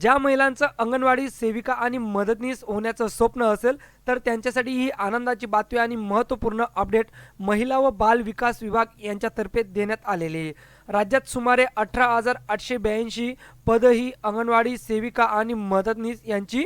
ज्या महिलांचं अंगणवाडी सेविका आणि मदतनीस होण्याचं स्वप्न असेल तर त्यांच्यासाठी ही आनंदाची बातमी आणि महत्त्वपूर्ण अपडेट महिला व बाल विकास विभाग यांच्यातर्फे देण्यात आलेली आहे. राज्यात सुमारे अठरा हजार आठशे ब्याऐंशी पदं ही अंगणवाडी सेविका आणि मदतनीस यांची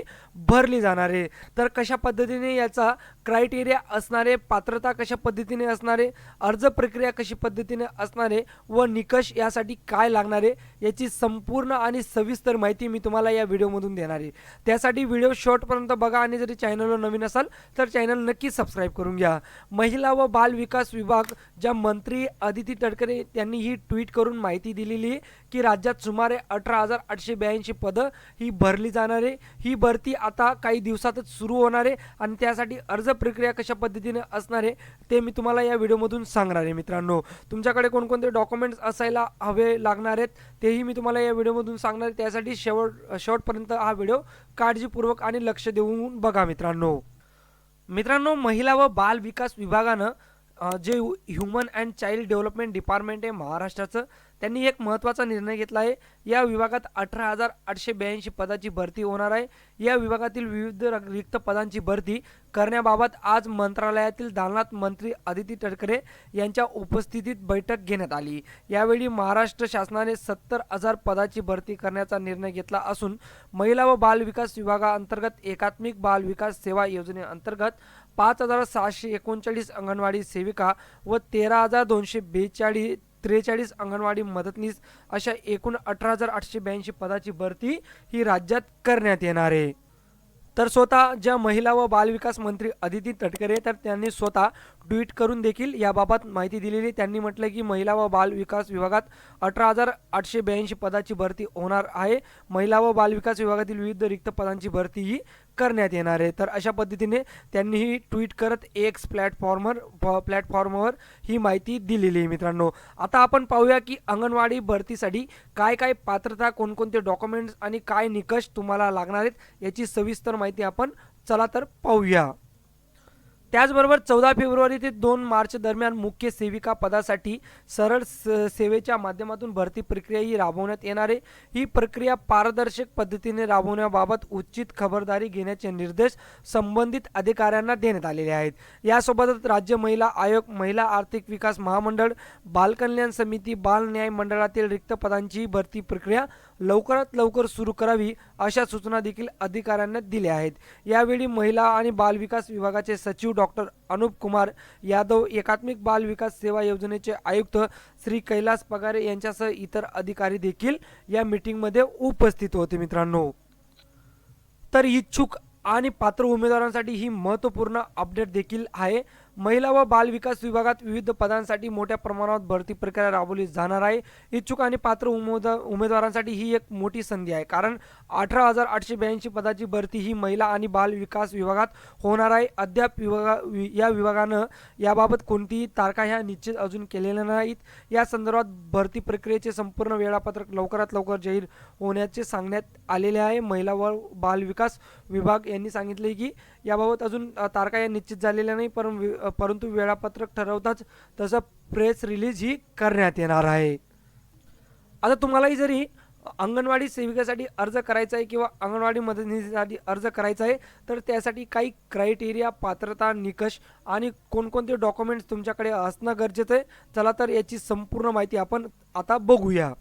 भरली जाणार आहे. तर कशा पद्धतीने याचा क्रायटेरिया असणारे पात्रता कशा पद्धतीने असणारे अर्ज प्रक्रिया कशी पद्धतीने असणारे व निकष यासाठी काय लागणारे याची संपूर्ण आणि सविस्तर माहिती मी तुम्हाला या व्हिडिओमधून देणार आहे. त्यासाठी व्हिडिओ शॉर्टपर्यंत बघा आणि जरी चॅनलवर नवीन असाल तर चॅनल नक्की सबस्क्राईब करून घ्या. महिला व बाल विकास विभाग ज्या मंत्री आदिती तडकरे त्यांनी ही ट्विट करून माहिती दिलेली आहे की राज्यात सुमारे अठरा हजार आठशे ब्याऐंशी पदं ही भरली जाणार आहे. ही भरती आता काही दिवसातच सुरू होणार आहे आणि त्यासाठी अर्ज प्रक्रिया कशा पद्धतीने असणार आहे ते मी तुम्हाला या व्हिडिओमधून सांगणार आहे मित्रांनो. तुमच्याकडे कोणकोणते डॉक्युमेंट्स असायला हवे लागणार आहेत तेही मी तुम्हाला या व्हिडिओमधून सांगणार आहे. त्यासाठी शेवट शेवटपर्यंत हा व्हिडिओ काळजीपूर्वक आणि लक्ष देऊन बघा मित्रांनो. मित्रांनो महिला व बाल विकास विभागानं जे human and child development department आहे महाराष्ट्राचं त्यांनी एक महत्त्वाचा निर्णय घेतला आहे. या विभागात अठरा हजार आठशे ब्याऐंशी पदाची भरती होणार आहे. या विभागातील विविध रिक्त पदांची भरती करण्याबाबत आज मंत्रालयातील दालनात मंत्री अदिती तटकरे यांच्या उपस्थितीत बैठक घेण्यात आली. यावेळी महाराष्ट्र शासनाने सत्तर हजार पदाची भरती करण्याचा निर्णय घेतला असून महिला व बाल विकास विभागाअंतर्गत एकात्मिक बाल विकास सेवा योजनेअंतर्गत पाच हजार सहाशे एकोणचाळीस अंगणवाडी सेविका व तेरा हजार दोनशे बेचाळीस त्रेचाळीस अंगणवाडी मदतनीस अशा एकूण अठरा हजार आठशे ब्याऐंशी पदाची भरती ही राज्यात करण्यात येणार आहे. तर स्वतः ज्या महिला व बालविकास मंत्री अदिती तटकरे तर त्यांनी स्वतः ट्विट करून देखील याबाबत माहिती दिलेली. त्यांनी म्हटलं की महिला व बाल विकास विभागात अठरा हजार आठशे ब्याऐंशी पदाची भरती होणार आहे. महिला व बाल विकास विभागातील विविध रिक्त पदांची भरती ही करण्यात येणार आहे. तर अशा पद्धतीने त्यांनी ही ट्विट करत एक्स प्लॅटफॉर्मवर प्लॅटफॉर्मवर ही माहिती दिलेली आहे मित्रांनो. आता आपण पाहूया की अंगणवाडी भरतीसाठी काय काय पात्रता कोणकोणते डॉक्युमेंट्स आणि काय निकष तुम्हाला लागणार आहेत याची सविस्तर माहिती आपण चला तर पाहूया. त्याचबरोबर चौदा फेब्रुवारी ते दोन मार्च दरम्यान मुख्य सेविका पदासाठी सरळ स- सेवेच्या माध्यमातून भरती प्रक्रिया ही राबवण्यात येणार आहे. ही प्रक्रिया पारदर्शक पद्धतीने राबवण्याबाबत उचित खबरदारी घेण्याचे निर्देश संबंधित अधिकाऱ्यांना देण्यात आलेले आहेत. यासोबतच राज्य महिला आयोग महिला आर्थिक विकास महामंडळ बालकल्याण समिती बाल न्याय मंडळातील रिक्त पदांची भरती प्रक्रिया लवकरात लवकर सुरू करावी अशा सूचना देखील अधिकाऱ्यांना दिल्या आहेत. यावेळी महिला आणि बालविकास विभागाचे सचिव डॉक्टर अनुप कुमार यादव एकात्मिक बाल विकास सेवा योजनेचे आयुक्त श्री कैलास पगारे यांच्यासह इतर अधिकारी देखील या मीटिंगमध्ये उपस्थित होते मित्रांनो. तर इच्छुक आणि पात्र उमेदवारांसाठी ही महत्त्वपूर्ण अपडेट देखील आहे. महिला व बाल विकास विभागात विविध पदांसाठी मोठ्या प्रमाणावर भरती प्रक्रिया राबवली जाणार आहे. इच्छुक आणि पात्र उमेदवार उमेदवारांसाठी ही एक मोठी संधी आहे. कारण अठरा हजार आठशे ब्याऐंशी पदाची भरती ही महिला आणि बाल विकास विभागात होणार आहे. अद्याप विभागा वि- या विभागानं याबाबत कोणतीही तारखा ह्या निश्चित अजून केलेल्या नाहीत. या संदर्भात भरती प्रक्रियेचे संपूर्ण वेळापत्रक लवकरात लवकर जाहीर होण्याचे सांगण्यात आलेले आहे. महिला व बाल विकास विभाग यांनी सांगितले की याबाबत अजून तारखा या निश्चित झालेल्या नाही परं परंतु वेळापत्रक ठरवताच तसं प्रेस रिलीज ही करण्यात येणार आहे. आता तुम्हालाही जरी अंगणवाडी सेविकेसाठी अर्ज करायचा आहे किंवा अंगणवाडी मदतीसाठी अर्ज करायचा आहे तर त्यासाठी काही क्रायटेरिया पात्रता निकष आणि कोणकोणते डॉक्युमेंट्स तुमच्याकडे असणं गरजेचं आहे चला तर याची संपूर्ण माहिती आपण आता बघूया.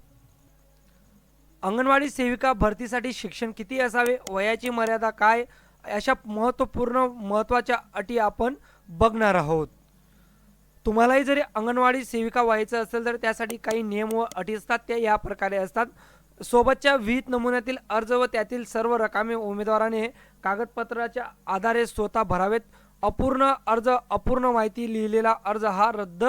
अंगणवाडी सेविका भरतीसाठी शिक्षण किती असावे वयाची मर्यादा काय अशा महत्त्वपूर्ण महत्त्वाच्या अटी आपण बघणार आहोत. तुम्हालाही जरी अंगणवाडी सेविका व्हायचं असेल तर त्यासाठी काही नियम व अटी असतात त्या या प्रकारे असतात. सोबतच्या विहित नमुन्यातील अर्ज व त्यातील सर्व रकामे उमेदवाराने कागदपत्राच्या आधारे स्वतः भरावेत. अपूर्ण अर्ज अपूर्ण माहिती लिहिलेला अर्ज हा रद्द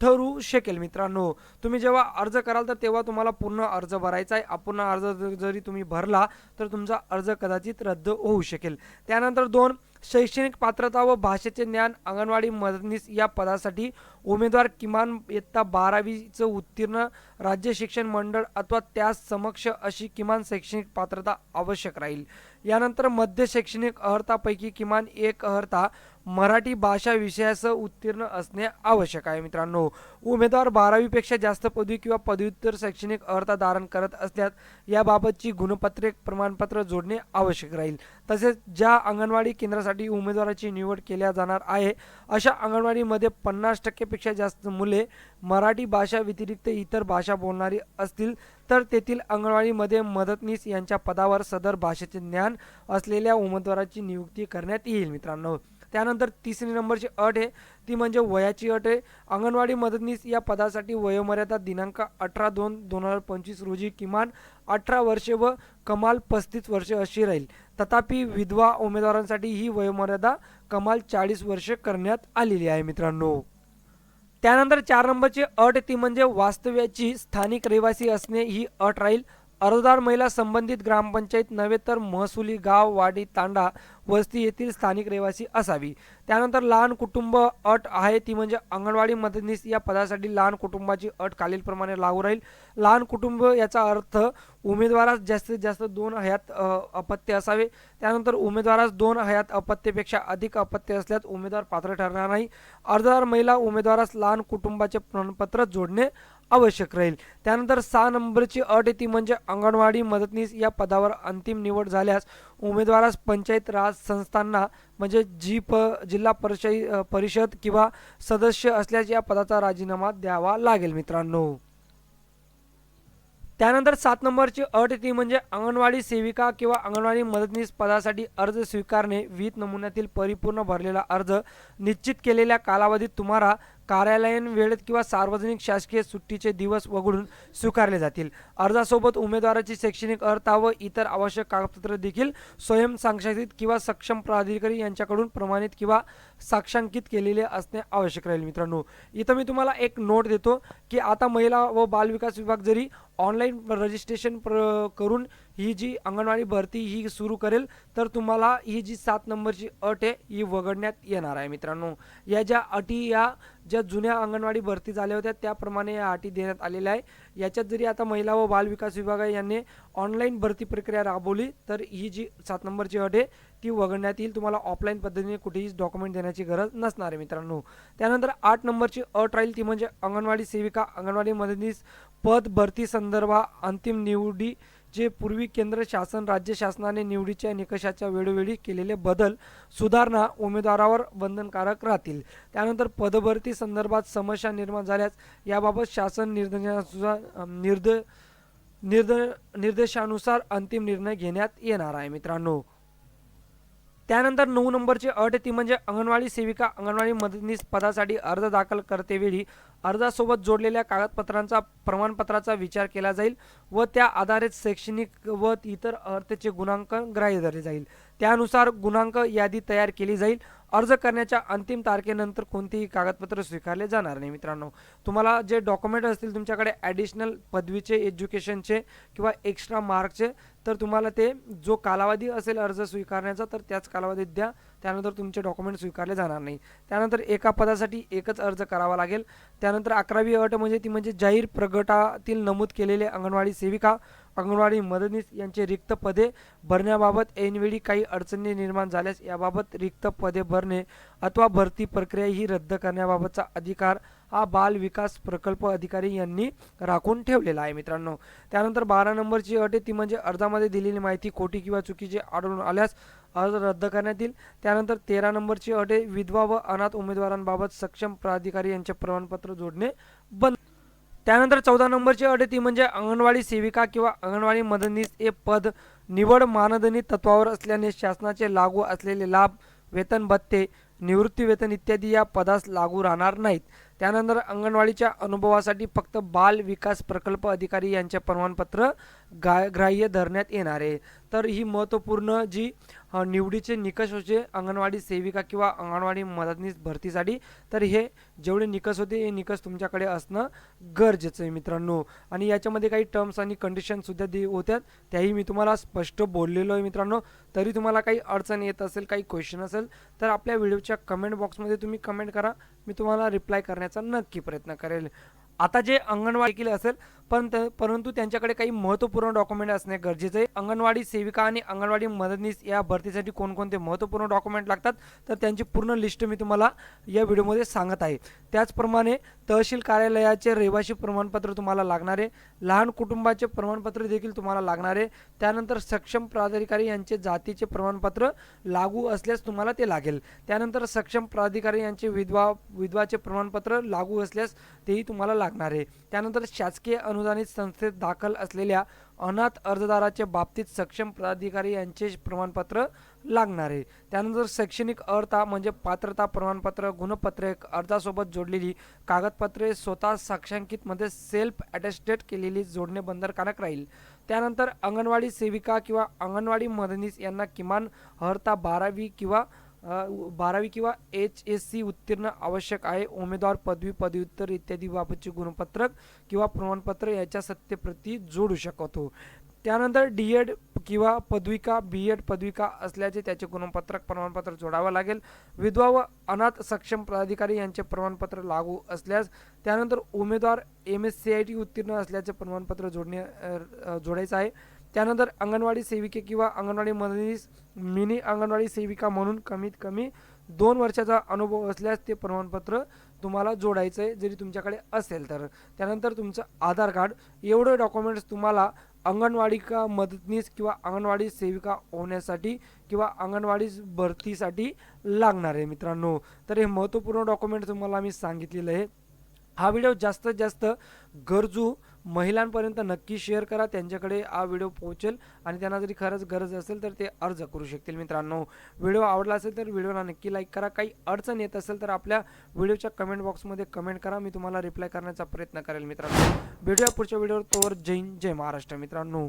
ठरू शकेल मित्रांनो. तुम्ही जेव्हा अर्ज कराल तर तेव्हा तुम्हाला पूर्ण अर्ज भरायचा आहे. अपूर्ण अर्ज जरी तुम्ही भरला तर तुमचा अर्ज कदाचित रद्द होऊ शकेल. त्यानंतर दोन शैक्षणिक पात्रता व भाषेचे ज्ञान अंगणवाडी मदतनीस या पदासाठी उमेदवार किमान इयत्ता बारावीचं उत्तीर्ण राज्य शिक्षण मंडळ अथवा त्यास समक्ष अशी किमान शैक्षणिक पात्रता आवश्यक राहील. यानंतर मध्य शैक्षणिक अर्हतापैकी किमान एक अर्हता मराठी भाषा विषयासह उत्तीर्ण असणे आवश्यक आहे मित्रांनो. उमेदवार बारावीपेक्षा जास्त पदवी किंवा पदव्युत्तर शैक्षणिक अर्हता धारण करत असल्यास याबाबतची गुणपत्रे प्रमाणपत्र जोडणे आवश्यक राहील. तसेच ज्या अंगणवाडी केंद्रासाठी उमेदवाराची निवड केल्या जाणार आहे अशा अंगणवाडीमध्ये पन्नास टक्केपेक्षा जास्त मुले मराठी भाषा व्यतिरिक्त इतर भाषा बोलणारी असतील तर तेथील अंगणवाडीमध्ये मदतनीस यांच्या पदावर सदर भाषेचे ज्ञान असलेल्या उमेदवाराची नियुक्ती करण्यात येईल मित्रांनो. त्यानंतर तिसरी नंबरची अट आहे. ती म्हणजे वयाची अट आहे. अंगणवाडी मदतनीस या पदासाठी वयोमर्यादा दिनांक अठरा दोन दोन हजार पंचवीस रोजी किमान अठरा वर्षे व कमाल पस्तीस वर्षे अशी राहील. तथापि विधवा उमेदवारांसाठी ही वयोमर्यादा कमाल चाळीस वर्षे करण्यात आलेली आहे मित्रांनो. त्यानंतर चार नंबरची अट ती म्हणजे वास्तव्याची स्थानिक रहिवासी असणे ही अट राहील. अर्जदार महिला संबंधित ग्रामपंचायत नव्हे तर महसुली गाव वाडी तांडा वस्ती येथील स्थानिक रहिवासी असावी. त्यानंतर लहान कुटुंब अट आहे ती म्हणजे अंगणवाडी मदतनीस. या पदासाठी लहान कुटुंबाची अट खालीलप्रमाणे लागू राहील. लहान कुटुंब याचा अर्थ उमेदवारास जास्तीत जास्त दोन हयात अपत्य असावे. त्यानंतर उमेदवारास दोन हयात अपत्यपेक्षा अधिक अपत्य असल्यास उमेदवार पात्र ठरणार नाही. अर्जदार महिला उमेदवारास लहान कुटुंबाचे प्रमाणपत्र जोडणे. आवश्यक राहील. त्यानंतर सहा नंबरची अट येते म्हणजे अंगणवाडी मदतनीस या पदावर अंतिम निवड झाल्यास उमेदवारास पंचायत राज संस्थांना म्हणजे जी प जिल्हा परिषद परिषद किंवा सदस्य असल्यास या पदाचा राजीनामा द्यावा लागेल मित्रांनो. त्यानंतर सात नंबरची अट ती म्हणजे अंगणवाडी सेविका किंवा अंगणवाडी मदतनीस पदासाठी अर्ज स्वीकारणे. विहित नमुन्यातील परिपूर्ण भरलेला अर्ज निश्चित केलेल्या कालावधीत तुम्हाला कार्यालयीन वेळेत किंवा सार्वजनिक शासकीय सुट्टीचे दिवस वगळून स्वीकारले जातील. अर्जासोबत उमेदवाराची शैक्षणिक अर्हता व इतर आवश्यक कागदपत्रे देखील स्वयंसांक्षांकित किंवा सक्षम प्राधिकारी यांच्याकडून प्रमाणित किंवा साक्षांकित केलेले असणे आवश्यक राहील मित्रांनो. इथं मी तुम्हाला एक नोट देतो की आता महिला व बालविकास विभाग जरी ऑनलाईन रजिस्ट्रेशन प्र करून ही जी अंगणवाडी भरती ही सुरू करेल तर तुम्हाला ही जी सात नंबरची अट आहे ही वगळण्यात येणार आहे मित्रांनो. या ज्या अटी या ज्या जुन्या अंगणवाडी भरती झाल्या होत्या त्याप्रमाणे या अटी देण्यात आलेल्या आहे. याच्यात जरी आता महिला व बालविकास विभाग यांनी ऑनलाईन भरती प्रक्रिया राबवली तर ही जी सात नंबरची अट आहे ती वगळण्यात येईल. तुम्हाला ऑफलाईन पद्धतीने कुठेही डॉक्युमेंट देण्याची गरज नसणार आहे मित्रांनो. त्यानंतर आठ नंबरची अट राहील ती म्हणजे अंगणवाडी सेविका अंगणवाडी मदतनीस पद भरती संदर्भा अंतिम निवडी जे पूर्वी केंद्र शासन राज्य शासनाने निवडीच्या निकषाच्या वेळोवेळी केलेले बदल सुधारणा उमेदवारावर बंधनकारक राहतील. त्यानंतर पदभरती संदर्भात समस्या निर्माण झाल्यास याबाबत शासन निर्देशानुसार निर्द निर्द निर्देशानुसार अंतिम निर्णय घेण्यात येणार आहे मित्रांनो. त्यानंतर नऊ नंबरची अट ती म्हणजे अंगणवाडी सेविका अंगणवाडी मदतनीस पदासाठी अर्ज दाखल करतेवेळी अर्जासोबत जोडलेल्या कागदपत्रांचा प्रमाणपत्राचा विचार केला जाईल व त्या आधारित शैक्षणिक व इतर अर्थचे गुणांक ग्राह्य धरले जाईल. त्यानुसार गुणांक यादी तयार केली जाईल. अर्ज करण्याच्या अंतिम तारखेनंतर कोणतेही कागदपत्र स्वीकारले जाणार नाही मित्रांनो. तुम्हाला जे डॉक्युमेंट असतील तुमच्याकडे ॲडिशनल पदवीचे एज्युकेशनचे किंवा एक्स्ट्रा मार्कचे तर तुम्हाला ते जो कालावधी असेल अर्ज स्वीकारण्याचा तर त्याच कालावधीत द्या. त्यानंतर तुमचे डॉक्युमेंट स्वीकारले जाणार नाही. त्यानंतर एका पदासाठी एकच अर्ज करावा लागेल. त्यानंतर अकरावी अट म्हणजे ती म्हणजे जाहीर प्रगटातील नमूद केलेले अंगणवाडी सेविका अंगणवाडी मदतनीस यांचे रिक्त पदे भरण्याबाबत ऐनवेळी काही अडचणी निर्माण झाल्यास याबाबत रिक्त पदे भरणे अथवा भरती प्रक्रिया ही रद्द करण्याबाबतचा अधिकार हा बाल विकास प्रकल्प अधिकारी यांनी राखून ठेवलेला आहे मित्रांनो. त्यानंतर बारा नंबरची अट आहे ती म्हणजे अर्जामध्ये दिलेली माहिती खोटी किंवा चुकीची आढळून आल्यास अर्ज रद्द करण्यात येईल. त्यानंतर तेरा नंबरची अट आहे विधवा व अनाथ उमेदवारांबाबत सक्षम प्राधिकारी यांचे प्रमाणपत्र जोडणे बंद त्यानंतर चौदा नंबरची अट ती म्हणजे अंगणवाडी सेविका किंवा अंगणवाडी मदनीस हे पद निवड मानधनी तत्वावर असल्याने शासनाचे लागू असलेले लाभ वेतन भत्ते निवृत्ती वेतन इत्यादी या पदास लागू राहणार नाहीत. त्यानंतर अंगणवाडीच्या अनुभवासाठी फक्त बाल विकास प्रकल्प अधिकारी यांचे प्रमाणपत्र गा ग्राह्य धरण्यात येणार आहे. तर ही महत्त्वपूर्ण जी निवडीचे निकष होते अंगणवाडी सेविका किंवा अंगणवाडी मदतनीस भरतीसाठी. तर हे जेवढे निकष होते हे निकष तुमच्याकडे असणं गरजेचं आहे मित्रांनो. आणि याच्यामध्ये काही टर्म्स आणि कंडिशनसुद्धा दे होत्या त्याही मी तुम्हाला स्पष्ट बोललेलो आहे मित्रांनो. तरी तुम्हाला काही अडचण येत असेल काही क्वेश्चन असेल तर आपल्या व्हिडिओच्या कमेंट बॉक्समध्ये तुम्ही कमेंट करा. मी तुम्हाला रिप्लाय करण्याचा नक्की प्रयत्न करेल. आता जे अंगणवाडी केले असेल पण त- परंतु त्यांच्याकडे काही महत्त्वपूर्ण डॉक्युमेंट असणे गरजेचे आहे. अंगणवाडी सेविका आणि अंगणवाडी मदतनीस या भरतीसाठी कोणकोणते महत्त्वपूर्ण डॉक्युमेंट लागतात तर त्यांची पूर्ण लिस्ट मी तुम्हाला या व्हिडिओमध्ये सांगत आहे. त्याचप्रमाणे तहसील कार्यालयाचे रहिवासी प्रमाणपत्र तुम्हाला लागणार आहे. लहान कुटुंबाचे प्रमाणपत्र देखील तुम्हाला लागणार आहे. त्यानंतर सक्षम प्राधिकारी यांचे जातीचे प्रमाणपत्र लागू असल्यास तुम्हाला ते लागेल. त्यानंतर सक्षम प्राधिकारी यांचे विधवा विधवाचे प्रमाणपत्र लागू असल्यास तेही तुम्हाला लागणार. आहे त्यानंतर शासकीय अनुदानित संस्थेत दाखल असलेल्या अनाथ अर्जदाराच्या बाबतीत सक्षम प्राधिकारी यांचे प्रमाणपत्र लागणार. आहे त्यानंतर शैक्षणिक अर्हता म्हणजे पात्रता प्रमाणपत्र गुणपत्रे अर्जासोबत जोडलेली कागदपत्रे स्वतः साक्षांकितमध्ये सेल्फ अटेस्टेड केलेली जोडणे बंधनकारक राहील. त्यानंतर अंगणवाडी सेविका किंवा अंगणवाडी मदनीस यांना किमान अर्हता बारावी किंवा बारावी किंवा एच एस सी उत्तीर्ण आवश्यक आहे. उमेदवार पदवी पदव्युत्तर इत्यादी बाबतचे गुणपत्रक किंवा प्रमाणपत्र याच्या सत्यप्रती जोडू शकतो. त्यानंतर डी एड किंवा पदविका बी एड पदविका असल्याचे त्याचे गुणपत्रक प्रमाणपत्र जोडावं लागेल. विधवा व अनाथ सक्षम पदाधिकारी यांचे प्रमाणपत्र लागू असल्यास त्यानंतर उमेदवार M S C I T उत्तीर्ण असल्याचे प्रमाणपत्र जोडणे जोडायचं आहे. त्यानंतर अंगणवाडी सेविके किंवा अंगणवाडी मदनीस मिनी अंगणवाडी सेविका म्हणून कमीत कमी दोन वर्षाचा अनुभव असल्यास ते प्रमाणपत्र तुम्हाला जोडायचं आहे जरी तुमच्याकडे असेल तर. त्यानंतर तुमचं आधार कार्ड एवढे डॉक्युमेंट्स तुम्हाला अंगणवाडी का मदतनीस किंवा अंगणवाडी सेविका होण्यासाठी किंवा अंगणवाडी भरतीसाठी लागणार आहे मित्रांनो. तर हे महत्त्वपूर्ण डॉक्युमेंट तुम्हाला मी सांगितलेलं आहे. हा व्हिडिओ जास्तीत जास्त गरजू महिलांपर्यंत नक्की शेअर करा. त्यांच्याकडे हा व्हिडिओ पोहोचेल आणि त्यांना जरी खरंच गरज असेल तर ते अर्ज करू शकतील मित्रांनो. व्हिडिओ आवडला असेल तर व्हिडिओला नक्की लाईक करा. काही अडचण येत असेल तर आपल्या व्हिडिओच्या कमेंट बॉक्समध्ये कमेंट करा. मी तुम्हाला रिप्लाय करण्याचा प्रयत्न करेल मित्रांनो. भेटूया पुढच्या व्हिडिओवर तोवर जय हिंद, जय महाराष्ट्र मित्रांनो.